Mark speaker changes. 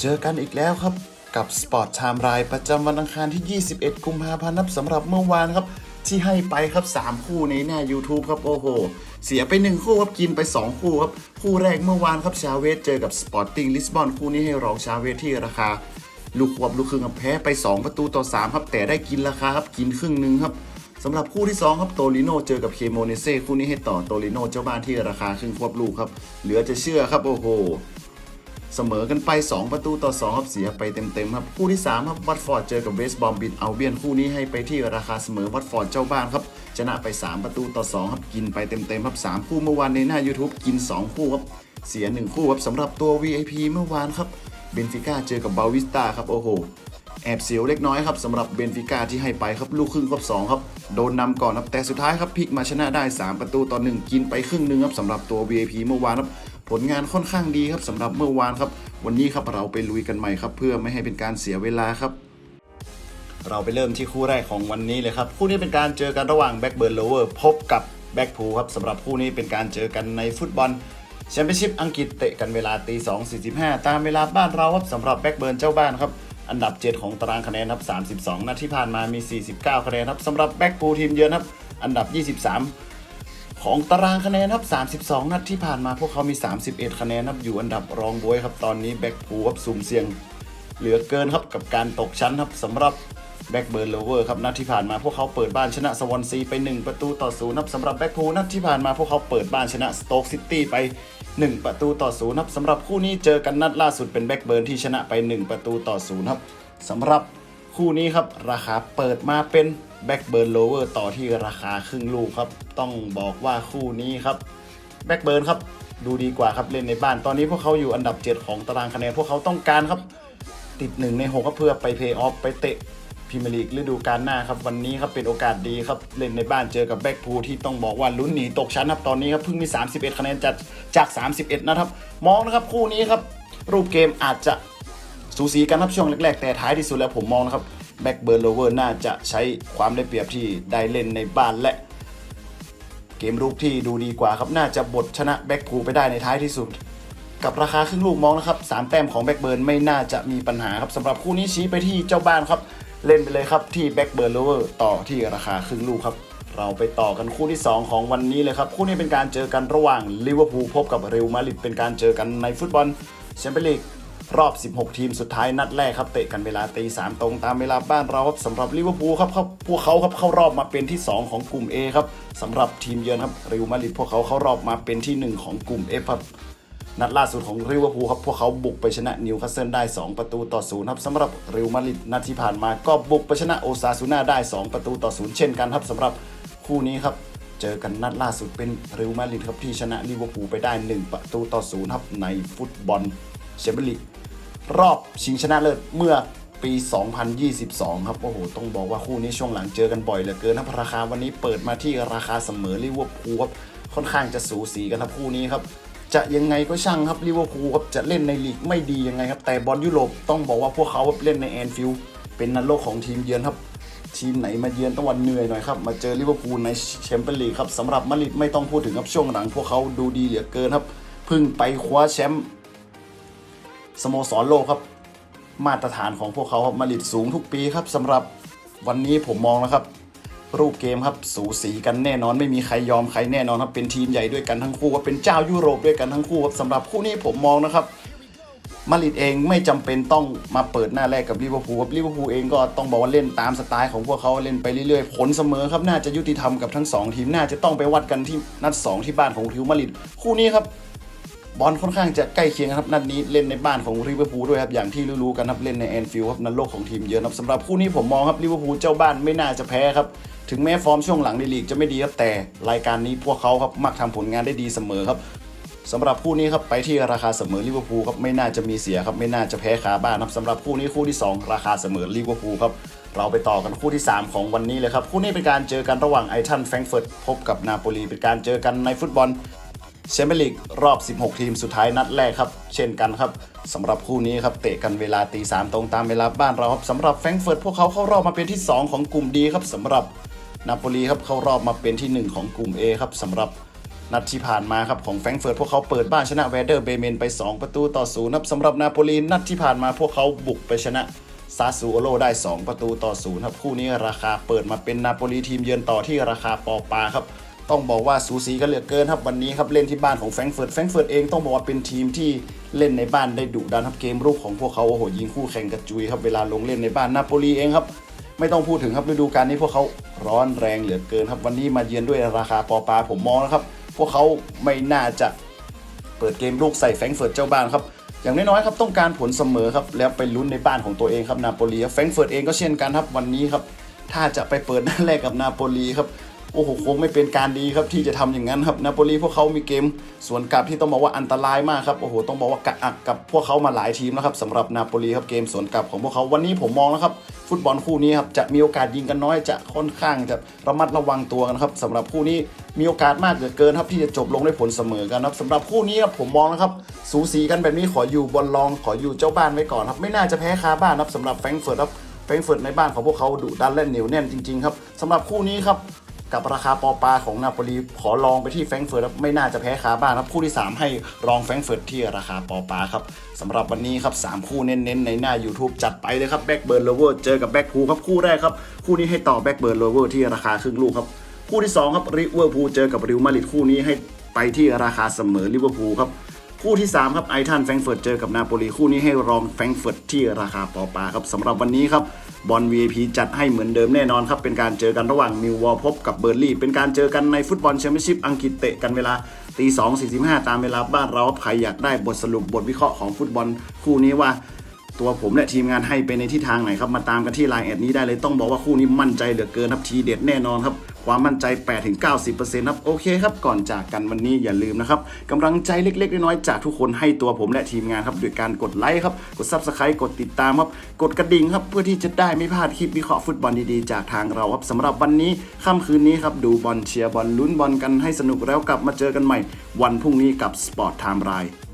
Speaker 1: เจอกันอีกแล้วครับ กับสปอร์ตไทม์ไ e ประจำวันอังคารที่ 21 กุมภาพันธ์นับสำหรับเมื่อวานครับ ที่ให้ไปครับ 3 คู่ในหน้า YouTube ครับ โอ้โห เสียไป 1 คู่ครับ กินไป 2 คู่ครับ คู่แรกเมื่อวานครับชาเวสเจอกับสปอร์ติ้งลิสบอนคู่นี้ให้รองชาเวสที่ราคา ลูกควบลูกครึ่งครับแพ้ไป 2 ประตูต่อ 3 ครับ แต่ได้กินราคาครับกินครึ่งหนึ่งครับสำหรับคู่ที่ 2 ครับโตลิโนเจอกับเคโมเนเซ่คู่นี้ให้ต่อโตลิโนเจ้าบ้านที่ราคาครึ่งควบลูกครับเหลือจะเชื่อครับโอ้โห เสมอกันไป 2 ประตูต่อ 2 ครับเสียไปเต็มๆครับคู่ที่ 3 ครับวัตฟอร์ดเจอกับเวสบอมบินเอาเบียนคู่นี้ให้ไปที่ราคาเสมอวัตฟอร์ดเจ้าบ้านครับชนะไป 3 ประตูต่อ 2 ครับกินไปเต็มๆครับ 3 คู่เมื่อวานในหน้า YouTube กิน 2 คู่ครับเสีย 1 คู่ครับสำหรับตัว VIP เมื่อวานครับเบนฟิก้าเจอกับบาวิสตาครับโอ้โหแอบเสียวเล็กน้อยครับสำหรับเบนฟิก้าที่ให้ไปครับลูกครึ่งครบ2ครับโดนนำก่อนครับแต่สุดท้ายครับพลิกมาชนะได้ 3 ประตูต่อ1กินไปครึ่งนึงครับสำหรับตัว VIP เมื่อวานครับ ผลงานค่อนข้างดีครับสำหรับเมื่อวานครับ วันนี้ครับเราไปลุยกันใหม่ครับ เพื่อไม่ให้เป็นการเสียเวลาครับ เราไปเริ่มที่คู่แรกของวันนี้เลยครับคู่นี้เป็นการเจอกันระหว่างแบ็กเบิร์นโลเวอร์พบกับแบ็กพูครับสำหรับคู่นี้เป็นการเจอกันในฟุตบอลแชมเปี้ยนชิพอังกฤษเตะกันเวลาตี2 45 ตามเวลาบ้านเราครับสำหรับแบ็กเบิร์นเจ้าบ้านครับอันดับ 7 ของตารางคะแนนครับ32 นัดที่ผ่านมามี 49 คะแนนครับสำหรับแบ็กพูทีมเยือนครับอันดับ 23 ของตารางคะแนนครับ 32 นัดที่ผ่านมาพวกเขามี 31 คะแนนครับอยู่อันดับรองบวยครับ ตอนนี้แบ็กพูครับสุ่มเสี่ยงเหลือเกินครับกับการตกชั้นครับสำหรับแบ็กเบิร์นโลเวอร์ครับนัดที่ผ่านมาพวกเขาเปิดบ้านชนะสวอนซีไป 1 ประตูต่อศูนย์ครับสำหรับแบ็กพูนัดที่ผ่านมาพวกเขาเปิดบ้านชนะสโต๊กซิตี้ไป 1 ประตูต่อศูนย์ครับสำหรับคู่นี้เจอกันนัดล่าสุดเป็นแบ็กเบิร์นที่ชนะไป 1 ประตูต่อศูนย์ครับสำหรับคู่นี้ครับราคาเปิดมาเป็น แบ็กเบิร์นโลเวอร์ต่อที่ราคาครึ่งลูกครับ ต้องบอกว่าคู่นี้ครับแบ็กเบิร์นครับดูดีกว่าครับเล่นในบ้าน ตอนนี้พวกเขาอยู่อันดับ 7 ของตารางคะแนน พวกเขาต้องการครับติดหนึ่งในหกครับเพื่อไปเพย์ออฟไปเตะพรีเมียร์ลีกฤดูกาลหน้าครับวันนี้ครับเป็นโอกาสดีครับเล่นในบ้านเจอกับแบ็กพูที่ต้องบอกว่าลุ้นหนีตกชั้นครับตอนนี้ครับเพิ่งมี 31 คะแนนจากจาก 31 นะครับ มองนะครับคู่นี้ครับรูปเกมอาจจะสูสีกันครับช่วงแรกๆแต่ท้ายที่สุดแล้วผมมองนะครับ แบ็กเบิร์นโลเวอร์น่าจะใช้ความได้เปรียบที่ได้เล่นในบ้านและ เกมรุกที่ดูดีกว่าครับน่าจะบทชนะแบ็กพูไปได้ในท้ายที่สุด กับราคาครึ่งลูกมองนะครับสามแต้มของแบ็กเบิร์นไม่น่าจะมีปัญหาครับสำหรับคู่นี้ชี้ไปที่เจ้าบ้านครับ เล่นไปเลยครับที่แบ็กเบิร์นโลเวอร์ต่อที่ราคาครึ่งลูกครับเราไปต่อกันคู่ที่ 2 ของวันนี้เลยครับ คู่นี้เป็นการเจอกันระหว่างลิเวอร์พูลพบกับเรอัลมาดริดเป็นการเจอกันในฟุตบอลแชมเปี้ยนลีก รอบ 16 ทีมสุดท้ายนัดแรกครับเตะกันเวลาตีสามตรงตามเวลาบ้านเราครับสำหรับลิเวอร์พูลครับเขาพวกเขาครับเข้ารอบมาเป็นที่ 2 ของกลุ่ม A ครับสำหรับทีมเยือนครับรอัลมาดริดพวกเขาเข้ารอบมาเป็นที่ 1 ของกลุ่ม F ครับนัดล่าสุดของลิเวอร์พูลครับพวกเขาบุกไปชนะนิวคาสเซิลได้ 2 ประตูต่อศูนย์ครับสำหรับรอัลมาริดนัดที่ผ่านมาก็บุกไปชนะโอซาซูน่าได้ 2 ประตูต่อศูนย์เช่นกันครับสำหรับคู่นี้ครับเจอกันนัดล่าสุดเป็นรอัลมาริดครับที่ชนะลิเวอร์พูลไปได้ 1 ประตูต่อศูนย์ครับในฟุตบอลแชมเปี้ยนลีก รอบชิงชนะเลิศเมื่อปี 2022 ครับโอ้โห ต้องบอกว่าคู่นี้ช่วงหลังเจอกันบ่อยเหลือเกินครับราคาวันนี้เปิดมาที่ราคาเสมอลิเวอร์พูลครับค่อนข้างจะสูสีกันครับคู่นี้ครับจะยังไงก็ช่างครับลิเวอร์พูลครับจะเล่นในลีกไม่ดียังไงครับแต่บอลยุโรปต้องบอกว่าพวกเขาเล่นในแอนฟิลด์เป็นนันโลกของทีมเยือนครับทีมไหนมาเยือนต้องวันเหนื่อยหน่อยครับมาเจอลิเวอร์พูลในแชมเปี้ยนลีกครับสำหรับมาดริดไม่ต้องพูดถึงครับช่วงหลังพวกเขาดูดีเหลือเกินครับเพิ่งไปคว้าแชมป์ สโมสรโลกครับ มาตรฐานของพวกเขาครับมาดริดสูงทุกปีครับสำหรับวันนี้ผมมองนะครับ รูปเกมครับสูสีกันแน่นอนไม่มีใครยอมใครแน่นอนครับเป็นทีมใหญ่ด้วยกันทั้งคู่ครับเป็นเจ้ายุโรปด้วยกันทั้งคู่ครับสำหรับคู่นี้ผมมองนะครับมาดริดเองไม่จำเป็นต้องมาเปิดหน้าแรกกับลิเวอร์พูลครับลิเวอร์พูลเองก็ต้องบอกว่าเล่นตามสไตล์ของพวกเขาเล่นไปเรื่อยๆ ผลเสมอครับน่าจะยุติธรรมกับทั้งสองทีมน่าจะต้องไปวัดกันที่นัดสองที่บ้านของทิวมาดริดคู่นี้ครับ บอลค่อนข้างจะใกล้เคียงครับนัดนี้เล่นในบ้านของลิเวอร์พูลด้วยครับอย่างที่รู้ๆกันครับเล่นในแอนฟิลด์ครับนัดโลกของทีมเยอนครับสำหรับคู่นี้ผมมองครับลิเวอร์พูลเจ้าบ้านไม่น่าจะแพ้ครับถึงแม้ฟอร์มช่วงหลังในลีกจะไม่ดีครับแต่รายการนี้พวกเขาครับมักทำผลงานได้ดีเสมอครับสำหรับคู่นี้ครับไปที่ราคาเสมอลิเวอร์พูลครับไม่น่าจะมีเสียครับไม่น่าจะแพ้คาบ้านครับสำหรับคู่นี้คู่ที่สองราคาเสมอลิเวอร์พูลครับเราไปต่อกันคู่ที่สามของวันนี้เลยครับ คู่นี้เป็นการเจอกันระหว่างไอทันแฟรงเฟิร์ตพบกับนาโปลีเป็นการเจอกันในฟุตบอล แชมเปี้ยนลีกรอบ 16 ทีมสุดท้ายนัดแรกครับ เช่นกันครับสำหรับคู่นี้ครับเตะกันเวลาตีสามตรงตามเวลาบ้านเราครับสำหรับแฟรงก์เฟิร์ตพวกเขาเข้ารอบมาเป็นที่ 2 ของกลุ่มดีครับสำหรับนาโปลีครับเข้ารอบมาเป็นที่ 1 ของกลุ่ม A ครับสำหรับนัดที่ผ่านมาครับของแฟรงก์เฟิร์ตพวกเขาเปิดบ้านชนะเวเดอร์เบเมนไป 2 ประตูต่อศูนย์ครับสำหรับนาโปลีนัดที่ผ่านมาพวกเขาบุกไปชนะซาซูโอโลได้ 2 ประตูต่อศูนย์ครับคู่นี้ราคาเปิดมาเป็นนาโปลีทีมเยือนต่อที่ราคาปอปาครับ ต้องบอกว่าสูสีกันเหลือเกินครับวันนี้ครับเล่นที่บ้านของแฟรงเฟิร์ตแฟรงเฟิร์ตเองต้องบอกว่าเป็นทีมที่เล่นในบ้านได้ดุดันครับเกมรุกของพวกเขาโอ้โหยิงคู่แข่งกระจุยครับเวลาลงเล่นในบ้านนาโปลีเองครับไม่ต้องพูดถึงครับฤดูกาลนี้พวกเขาร้อนแรงเหลือเกินครับวันนี้มาเยือนด้วยราคาปอปาผมมองนะครับ พวกเขาไม่น่าจะเปิดเกมลูกใส่แฟรงเฟิร์ตเจ้าบ้านครับอย่างน้อยๆครับต้องการผลเสมอครับแล้วไปลุ้นในบ้านของตัวเองครับนาโปลีแฟรงเฟิร์ตเองก็เช่นกันครับวันนี้ครับถ้าจะไปเปิดหน้าแรกกับนาโปลีครับ โอ้โหคงไม่เป็นการดีครับที่จะทำอย่างนั้นครับนาโปลีพวกเขามีเกมสวนกลับที่ต้องบอกว่าอันตรายมากครับโอ้โหต้องบอกว่ากะอักกับพวกเขามาหลายทีมแล้วครับสำหรับนาโปลีครับเกมสวนกลับของพวกเขาวันนี้ผมมองแล้วครับฟุตบอลคู่นี้ครับจะมีโอกาสยิงกันน้อยจะค่อนข้างจะระมัดระวังตัวกันครับสำหรับคู่นี้มีโอกาสมากเหลือเกินครับที่จะจบลงด้วยผลเสมอกันครับสำหรับคู่นี้ครับผมมองนะครับสูสีกันแบบนี้ขออยู่บอลรองขออยู่เจ้าบ้านไว้ก่อนครับไม่น่าจะแพ้คาบ้านครับสำหรับแฟรงเฟิร์ตครับแฟรงเฟิร์ตในบ้านของพวกเขาดุดันและเหนียวแน่นจริงๆครับสำหรับคู่นี้ครับ กับราคาปอปาของนาโปลีขอลองไปที่แฟรงเฟิร์ตครับไม่น่าจะแพ้คาบ้านครับคู่ที่ 3 ให้รองแฟรงเฟิร์ตที่ราคาปอปาครับสำหรับวันนี้ครับ3คู่เน้นๆในหน้า YouTube จัดไปเลยครับแบ็กเบิร์นโลเวอร์เจอกับแบ็กพูครับคู่แรกครับคู่นี้ให้ต่อแบ็กเบิร์นโลเวอร์ที่ราคาครึ่งลูกครับคู่ที่2ครับริเวอร์พูลเจอกับริวมาริดคู่นี้ให้ไปที่ราคาเสมอลิเวอร์พูลครับ คู่ที่ 3 ครับไอทันแฟรงเฟิร์ตเจอกับนาโปลีคู่นี้ให้รองแฟรงเฟิร์ตที่ราคาปอปาครับสำหรับวันนี้ครับบอล VIP จัดให้เหมือนเดิมแน่นอนครับ เป็นการเจอกันระหว่างมิววอลพบกับเบอร์ลี่ เป็นการเจอกันในฟุตบอลแชมเปี้ยนชิพอังกฤษเตะกันเวลาตีสองสี่สิบห้าตามเวลาบ้านเราใครอยากได้บทสรุปบทวิเคราะห์ของฟุตบอลคู่นี้ว่า ตัวผมและทีมงานให้ไปในทิศทางไหนครับมาตามกันที่ไลน์แอดนี้ได้เลยต้องบอกว่าคู่นี้มั่นใจเหลือเกินครับทีเด็ดแน่นอนครับความมั่นใจ 8-90%ครับโอเคครับ ก่อนจากกันวันนี้อย่าลืมนะครับกำลังใจเล็ก ๆ น้อยๆจากทุกคนให้ตัวผมและทีมงานครับด้วยการกดไลค์ครับ กด Subscribe กดติดตามครับ กดกระดิ่งครับ เพื่อที่จะได้ไม่พลาดคลิปวิเคราะห์ฟุตบอลดีๆ จากทางเราครับสำหรับวันนี้ค่ำคืนนี้ครับ ดูบอลเชียร์บอลลุ้นบอลกันให้สนุกแล้วกลับมาเจอกันใหม่ วันพรุ่งนี้กับ Sport Time Ride